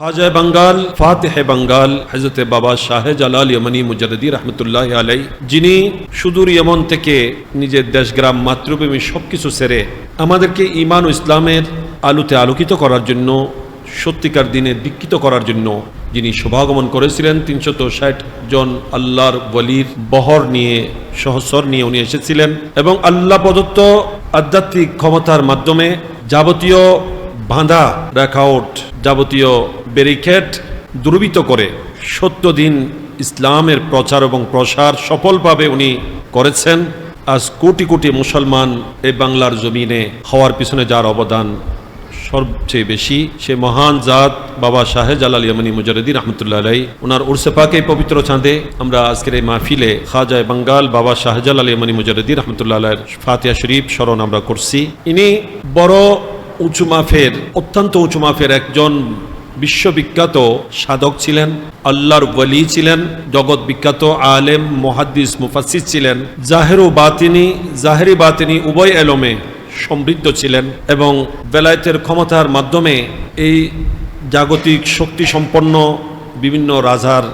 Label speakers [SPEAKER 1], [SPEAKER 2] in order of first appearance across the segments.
[SPEAKER 1] খাজা বাঙ্গাল, ফাতেহে বাঙ্গাল হজরত বাবা শাহে জালাল ইয়মনি মুজারদি রহমতুল্লাহ আলাই যিনি সুদূর ইয়মন থেকে নিজের দেশগ্রাম মাতৃভূমি সবকিছু সেরে আমাদেরকে ইমান ও ইসলামের আলোতে আলোকিত করার জন্য, সত্যিকার দিনে দীক্ষিত করার জন্য যিনি শুভাগমন করেছিলেন তিনশত ষাট জন আল্লাহর বলির বহর নিয়ে সহস্র নিয়ে উনি এসেছিলেন এবং আল্লাহ প্রদত্ত আধ্যাত্মিক ক্ষমতার মাধ্যমে যাবতীয় বাঁধা রেখাউট যাবতীয় ব্যারিকেড দুর্বৃত করে সত্য দিন ইসলামের প্রচার এবং প্রসার সফলভাবে উনি করেছেন। আজ কোটি কোটি মুসলমান এই বাংলার জমিনে হওয়ার পিছনে যার অবদান সবচেয়ে বেশি, সে মহান জাত বাবা শাহেদ জালাল ইয়ামানি মুজারুদ্দিন রহমতুল্লাহ আলাই ওনার উর্সে পাকে পবিত্র চাঁদে আমরা আজকের এই মাহফিলে খাজায় বাঙ্গাল বাবা শাহজালাল ইয়ামানি মুজারুদ্দিন রহমতুল্লাহ আলাইয়ের ফাতিয়া শরীফ স্মরণ আমরা করছি। ইনি বড় উঁচু মাফের, অত্যন্ত উঁচু মাফের একজন বিশ্ববিখ্যাত সাধক ছিলেন, আল্লাহর ওয়ালি ছিলেন, জগৎ বিখ্যাত আলেম, মুহাদ্দিস মুফাসিস ছিলেন, জাহের বাতিনি, জাহেরি বাতিনি উভয় এলমে সমৃদ্ধ ছিলেন এবং বেলায়েতের ক্ষমতার মাধ্যমে এই জাগতিক শক্তি সম্পন্ন বিভিন্ন রাজার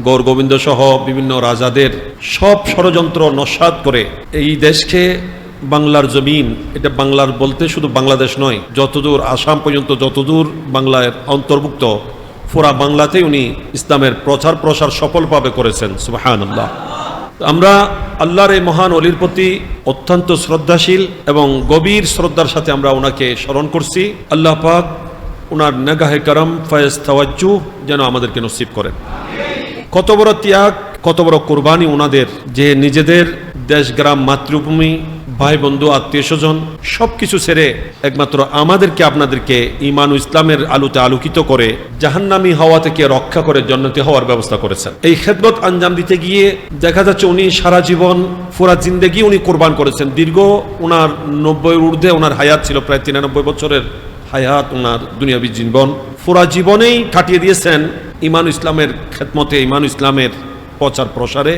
[SPEAKER 1] গৌর গোবিন্দ সহ বিভিন্ন রাজাদের সব ষড়যন্ত্র নস্বাত করে এই দেশকে বাংলার জমিন, এটা বাংলার বলতে শুধু বাংলাদেশ নয়, যতদূর আসাম পর্যন্ত যতদূর বাংলায় অন্তর্ভুক্ত, ফোরা বাংলাতেই উনি ইসলামের প্রচার প্রসার সফলভাবে করেছেন সুবাহান আল্লাহ আমরা আল্লাহর এই মহান অলির প্রতি অত্যন্ত শ্রদ্ধাশীল এবং গভীর শ্রদ্ধার সাথে আমরা ওনাকে স্মরণ করছি। আল্লাহ পাক ওনার নেগাহে করম, ফয়েজ তাওয়াজ্জু যেন আমাদেরকে নসিব করেন। কত বড় ত্যাগ, কত বড় কোরবানি ওনাদের, যে নিজেদের দেশ, গ্রাম, মাতৃভূমি ভাই, বন্ধু, আত্মীয় স্বজন সব কিছু ছেড়ে একমাত্র আমাদেরকে আপনাদেরকে ইমান ইসলামের আলোতে আলোকিত করে জাহান্নামি হওয়া থেকে রক্ষা করে জন্নতি হওয়ার ব্যবস্থা করেছেন। এই খেদমত আঞ্জাম দিতে গিয়ে দেখা যাচ্ছে উনি সারা জীবন, পুরা জিন্দেগি উনি কোরবান করেছেন। দীর্ঘ ওনার নব্বই ঊর্ধ্বে ওনার হায়াত ছিল, প্রায় তিরানব্বই বছরের হায়াত ওনার দুনিয়াবী জীবন। পুরা জীবনেই কাটিয়ে দিয়েছেন ইমান ইসলামের খেদমতে ইমান ইসলামের প্রচার প্রসারে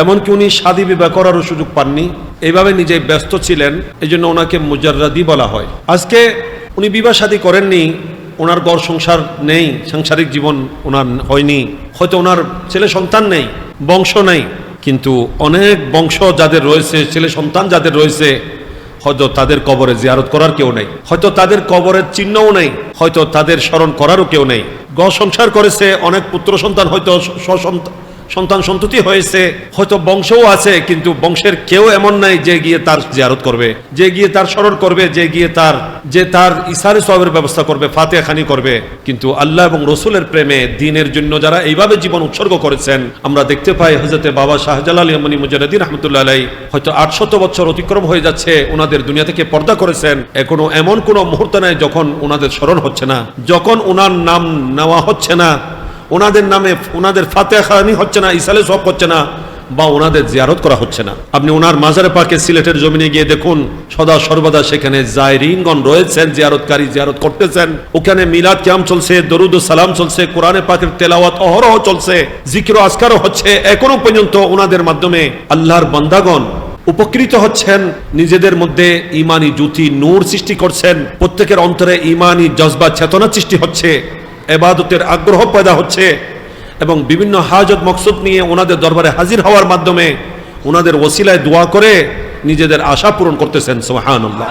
[SPEAKER 1] এমনকি উনি শাদী বিবাহ করারও সুযোগ পাননি। এইভাবে নিজে ব্যস্ত ছিলেন এই জন্য ওনাকে মুজাররাদি বলা হয়। আজকে উনি বিবাহ শাদী করেননি, ওনার গড় সংসার নেই, সাংসারিক জীবন ওনার হয়নি। হয়তো ওনার ছেলে সন্তান নেই, বংশ নেই, কিন্তু অনেক বংশ যাদের রয়েছে, ছেলে সন্তান যাদের রয়েছে, হয়তো তাদের কবরে জিয়ারত করার কেউ নেই। হয়তো তাদের কবরের চিহ্নও নেই, হয়তো তাদের স্মরণ করারও কেউ নেই। গ সংসার করেছে অনেক পুত্র সন্তান, হয়তো সন্তান সন্ততি হয়েছে, হয়তো বংশও আছে, কিন্তু বংশের কেউ এমন নাই যে গিয়ে তার জিয়ারত করবে, যে গিয়ে তার স্মরণ করবে, যে গিয়ে তার, যে তার ইসারে সবের ব্যবস্থা করবে ফাতে খানি করবে। কিন্তু আল্লাহ এবং রসুলের প্রেমে দিনের জন্য যারা এইভাবে জীবন উৎসর্গ করেছেন, আমরা দেখতে পাই হজরতে বাবা শাহজালাল ইমনি মুজারুদ্দিন রহমতুল্লাহ আলাই হয়তো আটশত বছর অতিক্রম হয়ে যাচ্ছে ওনাদের দুনিয়া থেকে পর্দা করেছেন, এখনও এমন কোনো মুহূর্ত নাই যখন ওনাদের স্মরণ হচ্ছে না, যখন ওনার নাম নেওয়া হচ্ছে না ওনাদের নামে ওনাদের ফাতে খানি হচ্ছে না ইসালে সব হচ্ছে না, বা ওনাদের জিয়ারত করা হচ্ছে না। আপনি ওনার মাজারে পাকে সিলেটের জমিনে গিয়ে দেখুন, সদা সর্বদা সেখানে জায়রিনগণ রয়েছেন, জিয়ারতকারী জিয়ারত করতেছেন। ওখানে মিলাদ ক্যাম চলছে, দরুদ সালাম চলছে, কোরআনে পাকের তেলাওয়াত অহরহ চলছে, জিকির আসকারও হচ্ছে। এখনও পর্যন্ত ওনাদের মাধ্যমে আল্লাহর বান্দাগণ উপকৃত হচ্ছেন, নিজেদের মধ্যে ইমানি জ্যোতি নূর সৃষ্টি করছেন। প্রত্যেকের অন্তরে ইমানি জজবা, চেতনা সৃষ্টি হচ্ছে। এবাদতের আগ্রহ পয়দা হচ্ছে এবং বিভিন্ন হাজত মকসুদ নিয়ে ওনাদের দরবারে হাজির হওয়ার মাধ্যমে ওনাদের ওসিলায় দোয়া করে নিজেদের আশা পূরণ করতেছেন সোহানুল্লাহ